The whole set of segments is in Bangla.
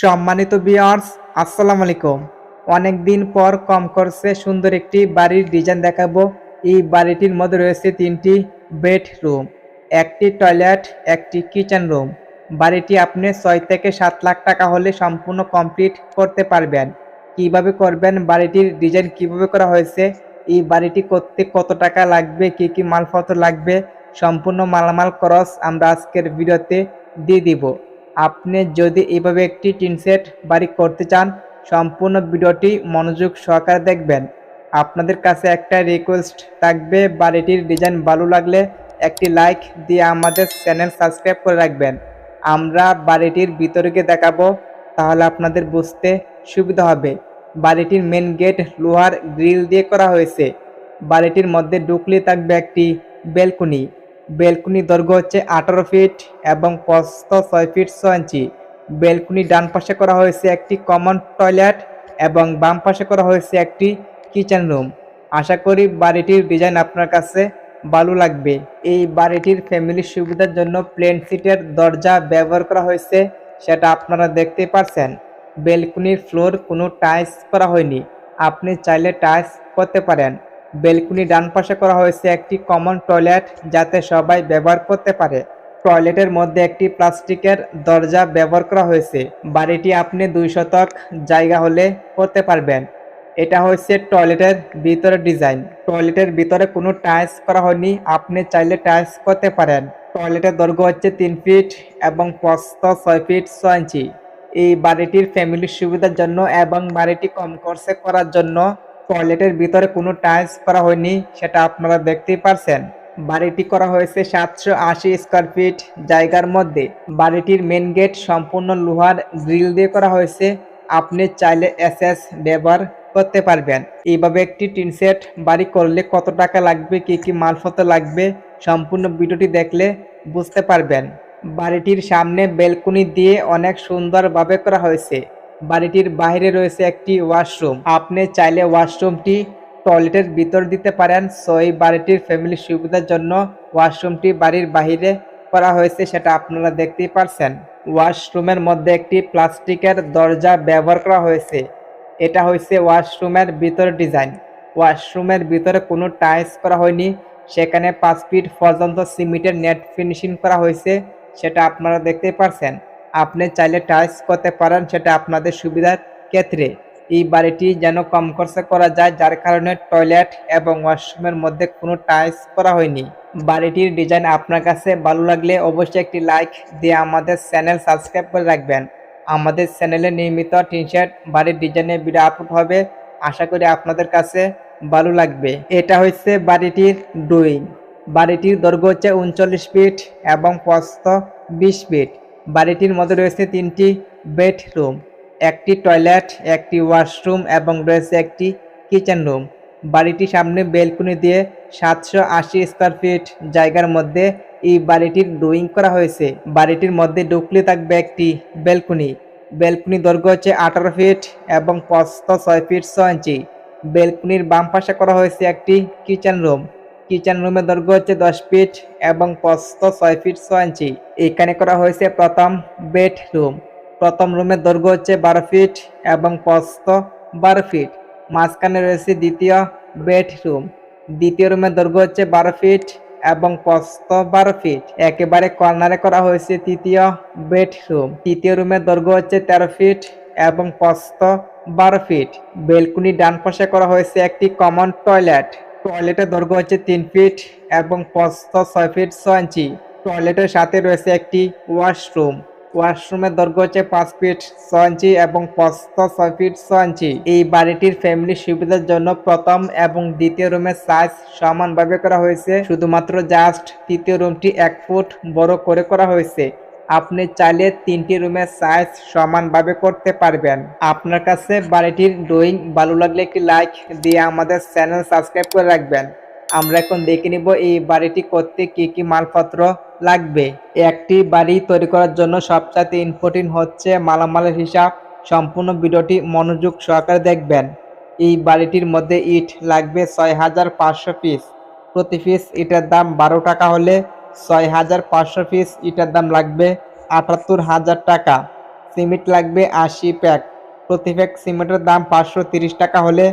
সম্মানিত বিয়ার্স আসসালামু আলাইকুম। অনেক দিন পর কম করছে সুন্দর একটি বাড়ির ডিজাইন দেখাবো। এই বাড়িটির মধ্যে রয়েছে তিনটি বেডরুম একটি টয়লেট একটি কিচেন রুম বাড়িটি আপনি ছয় থেকে সাত লাখ টাকা হলে সম্পূর্ণ কমপ্লিট করতে পারবেন। কীভাবে করবেন, বাড়িটির ডিজাইন কীভাবে করা হয়েছে, এই বাড়িটি করতে কত টাকা লাগবে, কি কি মালপত্র লাগবে, সম্পূর্ণ মালামাল খরচ আমরা আজকের ভিডিওতে দিয়ে দিব। আপনি যদি এইভাবে একটি টিন সেট বাড়ি করতে চান, সম্পূর্ণ ভিডিওটি মনোযোগ সহকারে দেখবেন। আপনাদের কাছে একটা রিকোয়েস্ট থাকবে, বাড়িটির ডিজাইন ভালো লাগলে একটি লাইক দিয়ে আমাদের চ্যানেল সাবস্ক্রাইব করে রাখবেন। আমরা বাড়িটির ভিতরে গিয়ে দেখাবো, তাহলে আপনাদের বুঝতে সুবিধা হবে। বাড়িটির মেন গেট লোহার গ্রিল দিয়ে করা হয়েছে। বাড়িটির মধ্যে ঢুকলে থাকবে একটি বেলকুনি বেলকুনি দৈর্ঘ্য হচ্ছে আঠারো ফিট এবং প্রস্থ ছয় ফিট ছয় ইঞ্চি। বেলকুনি ডান পাশে করা হয়েছে একটি কমন টয়লেট এবং বাম পাশে করা হয়েছে একটি কিচেন রুম। আশা করি বাড়িটির ডিজাইন আপনার কাছে ভালো লাগবে। এই বাড়িটির ফ্যামিলির সুবিধার জন্য প্লেন সিটের দরজা ব্যবহার করা হয়েছে, সেটা আপনারা দেখতে পারছেন। বেলকুনির ফ্লোর কোনো টাইলস করা হয়নি। আপনি চাইলে টাইলস করতে পারেন। বেলকুনি ডান পাশে করা হয়েছে একটি কমন টয়লেট যাতে সবাই ব্যবহার করতে পারে। টয়লেটের মধ্যে একটি প্লাস্টিকের দরজা ব্যবহার করা হয়েছে। বাড়িটি আপনি দুই শতক জায়গা হলে করতে পারবেন। এটা হচ্ছে টয়লেটের ভিতরে ডিজাইন। টয়লেটের ভিতরে কোনো টাইলস করা হয়নি, আপনি চাইলে টাইলস করতে পারেন। টয়লেটের দৈর্ঘ্য হচ্ছে তিন ফিট এবং প্রস্থ ছয় ফিট ছয় ইঞ্চি। এই বাড়িটির ফ্যামিলির সুবিধার জন্য এবং বাড়িটি কম খরচে করার জন্য টয়লেটের ভিতরে কোনো টাইলস করা হয়নি, সেটা আপনারা দেখতেই পারছেন। বাড়িটি করা হয়েছে সাতশো আশি স্কোয়ার ফিট জায়গার মধ্যে। বাড়িটির মেন গেট সম্পূর্ণ লোহার গ্রিল দিয়ে করা হয়েছে। আপনি চাইলে এসএস ব্যবহার করতে পারবেন। এইভাবে একটি টিন সেট বাড়ি করলে কত টাকা লাগবে, কি কি মালপত্র লাগবে, সম্পূর্ণ ভিডিওটি দেখলে বুঝতে পারবেন। বাড়িটির সামনে বেলকনি দিয়ে অনেক সুন্দরভাবে করা হয়েছে। বাড়িটির বাইরে রয়েছে একটি ওয়াশরুম। আপনি চাইলে ওয়াশরুমটি টয়লেটের ভিতর দিতে পারেন। সো, এই বাড়িটির ফ্যামিলির সুবিধার জন্য ওয়াশরুমটি বাড়ির বাহিরে করা হয়েছে, সেটা আপনারা দেখতেই পারছেন। ওয়াশরুমের মধ্যে একটি প্লাস্টিকের দরজা ব্যবহার করা হয়েছে। এটা হয়েছে ওয়াশরুমের ভিতর ডিজাইন। ওয়াশরুমের ভিতরে কোনো টাইলস করা হয়নি। সেখানে পাঁচ ফিট পর্যন্ত সিমেন্টের নেট ফিনিশিং করা হয়েছে, সেটা আপনারা দেখতেই পারছেন। আপনি চাইলে টাইলস করতে পারেন, সেটা আপনাদের সুবিধার ক্ষেত্রে। এই বাড়িটি যেন কম খরচে করা যায়, যার কারণে টয়লেট এবং ওয়াশরুমের মধ্যে কোনো টাইলস করা হয়নি। বাড়িটির ডিজাইন আপনার কাছে ভালো লাগলে অবশ্যই একটি লাইক দিয়ে আমাদের চ্যানেল সাবস্ক্রাইব করে রাখবেন। আমাদের চ্যানেলে নিয়মিত টি শার্ট বাড়ির ডিজাইনের ভিডিও আপলোড হবে। আশা করি আপনাদের কাছে ভালো লাগবে। এটা হচ্ছে বাড়িটির ড্রয়িং বাড়িটির দৈর্ঘ্য হচ্ছে উনচল্লিশ ফিট এবং প্রস্থ বিশ ফিট বাড়িটির মধ্যে রয়েছে তিনটি বেডরুম, একটি টয়লেট, একটি ওয়াশরুম এবং রয়েছে একটি কিচেন রুম। বাড়িটির সামনে বেলকুনি দিয়ে সাতশো আশি স্কোয়ার ফিট জায়গার মধ্যে এই বাড়িটির ড্রয়িং করা হয়েছে। বাড়িটির মধ্যে ঢুকলে থাকবে একটি বেলকুনি। বেলকুনি দৈর্ঘ্য হচ্ছে আঠারো ফিট এবং প্রস্থ ছয় ফিট ছয় ইঞ্চি। বেলকুনির বাম পাশে করা হয়েছে একটি কিচেন রুম। কিচেন রুমের দৈর্ঘ্য হচ্ছে দশ ফিট এবং প্রস্থ ছয় ফিট ছয় ইঞ্চি। এখানে করা হয়েছে প্রথম বেডরুম। প্রথম রুমের দৈর্ঘ্য হচ্ছে বারো ফিট এবং প্রস্থ বারো ফিট। মাঝখানে রয়েছে দ্বিতীয় বেডরুম। দ্বিতীয় রুমের দৈর্ঘ্য হচ্ছে বারো ফিট এবং প্রস্থ বারো ফিট। একেবারে কর্নারে করা হয়েছে তৃতীয় বেডরুম। তৃতীয় রুমের দৈর্ঘ্য হচ্ছে তেরো ফিট এবং প্রস্থ বারো ফিট। বেলকুনি ডান পাশে করা হয়েছে একটি কমন টয়লেট। টয়লেটের দৈর্ঘ্য হচ্ছে তিন ফিট এবং প্রস্থ ছয় ফিট ছয় ইঞ্চি। টয়লেটের সাথে রয়েছে একটি ওয়াশরুম। ওয়াশরুমের দৈর্ঘ্য হচ্ছে পাঁচ ফিট ছয় ইঞ্চি এবং প্রস্থ ছয় ফিট ছয় ইঞ্চি। এই বাড়িটির ফ্যামিলি সুবিধার জন্য প্রথম এবং দ্বিতীয় রুমের সাইজ সমানভাবে করা হয়েছে। শুধুমাত্র জাস্ট তৃতীয় রুমটি এক ফুট বড় করে করা হয়েছে। আপনি চাইলে তিনটি রুমের সাইজ সমানভাবে করতে পারবেন। আপনার কাছে বাড়িটির ড্রয়িং ভালো লাগলে একটি লাইক দিয়ে আমাদের চ্যানেল সাবস্ক্রাইব করে রাখবেন। আমরা এখন দেখে নিব এই বাড়িটি করতে কি কি মালপত্র লাগবে। একটি বাড়ি তৈরি করার জন্য সবচাইতে ইম্পর্টেন্ট হচ্ছে মালামালের হিসাব। সম্পূর্ণ ভিডিওটি মনোযোগ সহকারে দেখবেন। এই বাড়িটির মধ্যে ইট লাগবে ছয় হাজার পাঁচশো পিস প্রতি পিস ইটের দাম বারো টাকা হলে ছয় হাজার পাঁচশো পিস ইটার দাম লাগবে আটাত্তর হাজার টাকা। সিমেন্ট লাগবে আশি প্যাক প্রতি প্যাক সিমেন্টের দাম পাঁচশো তিরিশ টাকা হলে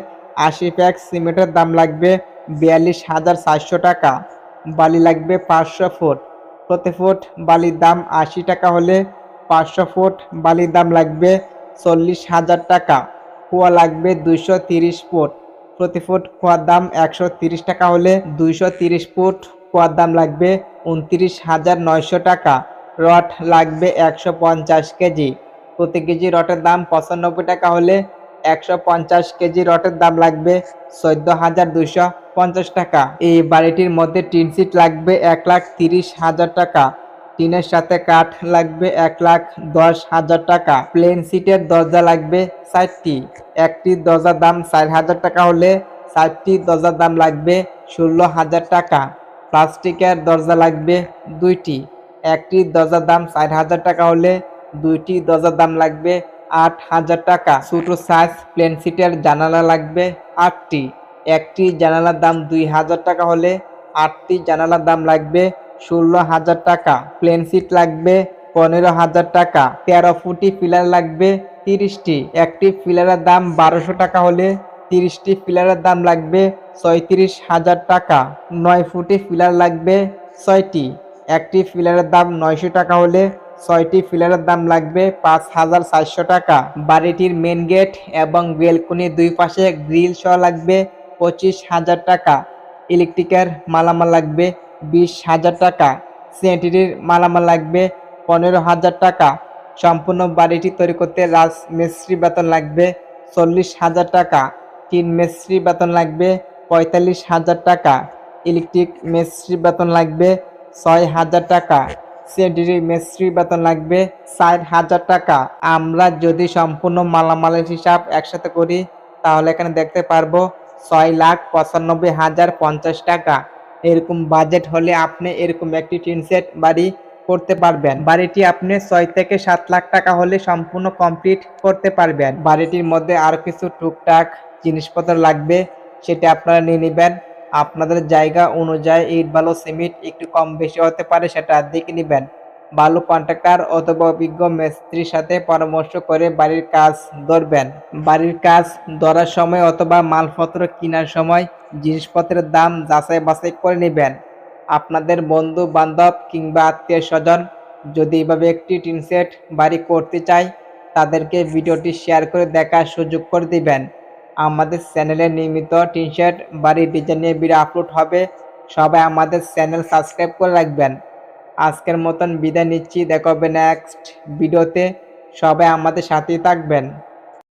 আশি প্যাক সিমেন্টের দাম লাগবে বিয়াল্লিশ হাজার চারশো টাকা। বালি লাগবে পাঁচশো ফুট। প্রতি ফুট বালির দাম আশি টাকা হলে পাঁচশো ফুট বালির দাম লাগবে চল্লিশ হাজার টাকা। কুয়া লাগবে দুইশো তিরিশ ফুট। প্রতি ফুট কুয়ার দাম একশো তিরিশ টাকা হলে দুইশো তিরিশ ফুট কুয়ার দাম লাগবে উনত্রিশ হাজার নয়শো টাকা। রড লাগবে একশো পঞ্চাশ কেজি। প্রতি কেজি রটের দাম পঁচানব্বই টাকা হলে একশো পঞ্চাশ কেজি রটের দাম লাগবে চোদ্দ হাজার দুশো পঞ্চাশ টাকা। এই বাড়িটির মধ্যে টিন সিট লাগবে এক লাখ তিরিশ হাজার টাকা। টিনের সাথে কাঠ লাগবে এক লাখ দশ হাজার টাকা। প্লেন সিটের দরজা লাগবে চারটি একটি দরজার দাম চার হাজার টাকা হলে চারটি দরজার দাম লাগবে ষোলো হাজার টাকা। প্লাস্টিকের দরজা লাগবে দুইটি। একটি দরজার দাম চার হাজার টাকা হলে দুইটি দরজার দাম লাগবে আট হাজার টাকা। ছোট সাইজ প্লেন সিটের জানালা লাগবে আটটি। একটি জানালার দাম দুই হাজার টাকা হলে আটটি জানালার দাম লাগবে ষোলো হাজার টাকা। প্লেন সিট লাগবে পনেরো হাজার টাকা। তেরো ফুটি পিলার লাগবে তিরিশটি। একটি পিলারের দাম বারোশো টাকা হলে তিরিশটি পিলারের দাম লাগবে ছয়ত্রিশ হাজার টাকা, নয় ফুটি পিলার লাগবে ছয়টি। একটি পিলারের দাম নয়শো টাকা হলে ছয়টি পিলারের দাম লাগবে পাঁচ হাজার চারশো টাকা। বাড়িটির মেন গেট এবং বেলকনি দুই পাশে গ্রিল সহ লাগবে পঁচিশ হাজার টাকা। ইলেকট্রিকের মালামাল লাগবে বিশ হাজার টাকা। সিএনটির মালামাল লাগবে পনেরো হাজার টাকা। সম্পূর্ণ বাড়িটি তৈরি করতে রাজ মিস্ত্রি বেতন লাগবে চল্লিশ হাজার টাকা। টিন মিস্ত্রি বেতন লাগবে পঁয়তাল্লিশ হাজার টাকা। ইলেকট্রিক মিস্ত্রি বেতন লাগবে ছয় হাজার টাকা। সিএনটির মিস্ত্রি বেতন লাগবে ষাট হাজার টাকা। আমরা যদি সম্পূর্ণ মালামালের হিসাব একসাথে করি, তাহলে এখানে দেখতে পারব ছয় লাখ পঁচানব্বই হাজার পঞ্চাশ টাকা। এরকম বাজেট হলে আপনি এরকম একটি টিন সেট বাড়ি করতে পারবেন। বাড়িটি আপনি ছয় থেকে সাত লাখ টাকা হলে সম্পূর্ণ কমপ্লিট করতে পারবেন। বাড়িটির মধ্যে আরও কিছু টুকটাক জিনিসপত্র লাগবে, সেটা আপনারা নিয়ে নেবেন। আপনাদের জায়গা অনুযায়ী ইট, বালু, সিমেন্ট একটু কম বেশি হতে পারে, সেটা দেখে নেবেন। বালু কন্ট্রাক্টর অথবা অভিজ্ঞ মিস্ত্রির সাথে পরামর্শ করে বাড়ির কাজ ধরবেন। বাড়ির কাজ ধরার সময় অথবা মালপত্র কেনার সময় জিনিসপত্রের দাম যাচাই বাছাই করে নেবেন। আপনাদের বন্ধু বান্ধব কিংবা আত্মীয় স্বজন যদি এভাবে একটি টিন সেট বাড়ি করতে চায়, তাদেরকে ভিডিওটি শেয়ার করে দেখার সুযোগ করে দিবেন। আমাদের চ্যানেলে নিয়মিত টি শার্ট বাড়ির ডিজাইন নিয়ে ভিডিও আপলোড হবে। সবাই আমাদের চ্যানেল সাবস্ক্রাইব করে রাখবেন। আজকের মতন বিদায় নিচ্ছি। দেখা হবে নেক্সট ভিডিওতে সবাই আমাদের সাথেই থাকবেন।